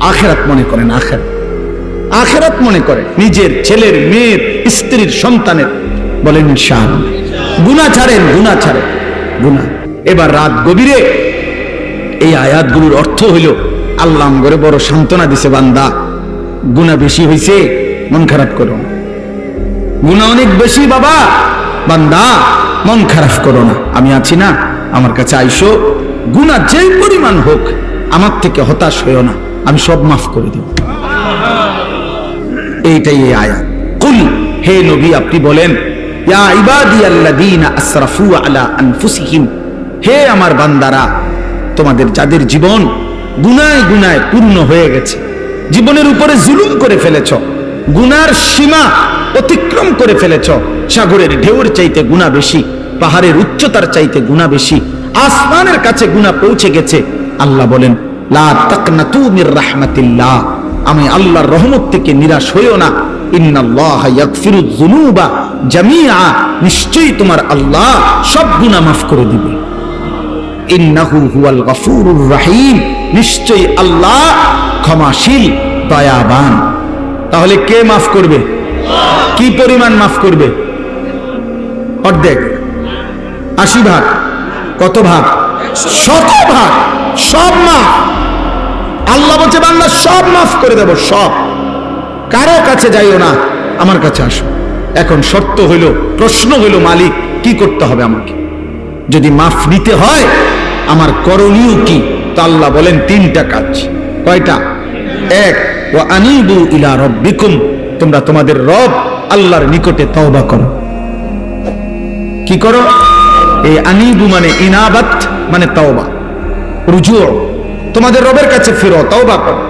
আখেরাত মনে করেন আখের আখেরাত মনে করে নিজের ছেলের, মেয়ের, স্ত্রীর, সন্তানের। বলেন শান। গুণা ছাড়েন গুণা ছাড়েন। গুণা এবার রাত গভীরে এই আয়াতগুলোর অর্থ হইল, আল্লাহ করে বড় সান্ত্বনা দিছে বান্দা। গুণা বেশি হইছে, মন খারাপ করো। গুণা অনেক বেশি বাবা। বান্দা, মন খারাপ করো না। আমি আছি না, আমার কাছে আইসো। গুণা যেই পরিমাণ হোক, আমার থেকে হতাশ হইও না। আমি সব মাফ করে দেব। এইটাই এই আয়াত কুল, হে নবী, আপনি বলেন হে আমার বান্দারা, তোমাদের যাদের জীবন গুনায় গুনায় পূর্ণ হয়ে গেছে, জীবনের উপরে জুলুম করে ফেলেছ, গুনার সীমা অতিক্রম করে ফেলেছ, সাগরের ঢেউর চাইতে গুণা বেশি, পাহাড়ের উচ্চতার চাইতে গুণা বেশি, আসমানের কাছে গুণা পৌঁছে গেছে, আল্লাহ বলেন আমি আল্লাহর রহমত থেকে নিরাশ হইও না। তোমার আল্লাহ সব মাফ করে দিবে। আল্লাহ ক্ষমাশীল, দয়াবান। তাহলে কে মাফ করবে? কি পরিমাণ মাফ করবে? অর্ধেক। আশি ভাগ। কত ভাগ? শত ভাগ। সব মাফ করে দেব, সব। কারও কাছে যাইও না, আমার কাছে আসো। এখন শর্ত হইল, প্রশ্ন হইল, মালিক, কি করতে হবে আমাকে? যদি মাফ নিতে হয়, আমার করণীয় কি? তা আল্লাহ বলেন, তিনটা কাজ। কয়টা? এক ও আনিবু ইলা রব্বিকুম, তোমরা তোমাদের রব আল্লাহর নিকটে তওবা করো। কি করো? এই আনিবু মানে ইনাবাত মানে তওবা। রুজু তোমাদের রবের কাছে ফিরো, তওবা করো।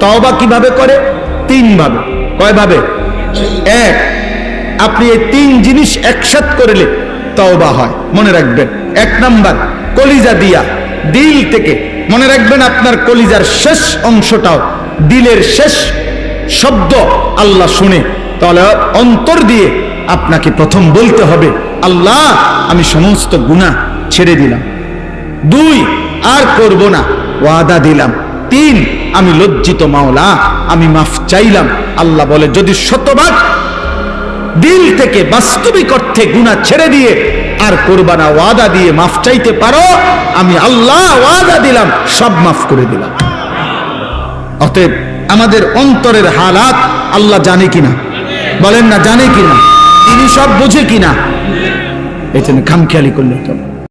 তওবা কীভাবে করে? তিন ভাবে কয় ভাবে এক, আপনি এই তিন জিনিস একসাথ করলে তওবা হয়। মনে রাখবেন। এক নাম্বার, কলিজা দিয়া। দিল থেকে, মনে রাখবেন আপনার কলিজার শেষ অংশটাও দিলের শেষ শব্দ আল্লাহ শুনে। তাহলে অন্তর দিয়ে আপনাকে প্রথম বলতে হবে, আল্লাহ, আমি সমস্ত গুনাহ ছেড়ে দিলাম। দুই, আর করব না, ওয়াদা দিলাম। তিন, আমি লজ্জিত মাওলা, আমি মাফ চাইলাম। আল্লাহ বলে, যদি শতভাগ দিল থেকে বাস্তবিক অর্থে গুণা ছেড়ে দিয়ে আর কোরবানা ওয়াদা দিয়ে মাফ চাইতে পারো, আমি আল্লাহ ওয়াদা দিলাম, সব মাফ করে দিলাম। অতএব আমাদের অন্তরের হালাত আল্লাহ জানে কিনা? বলেন না, জানে কিনা? তিনি সব বোঝে কিনা? এই জন্য খামখেয়ালি করলে তো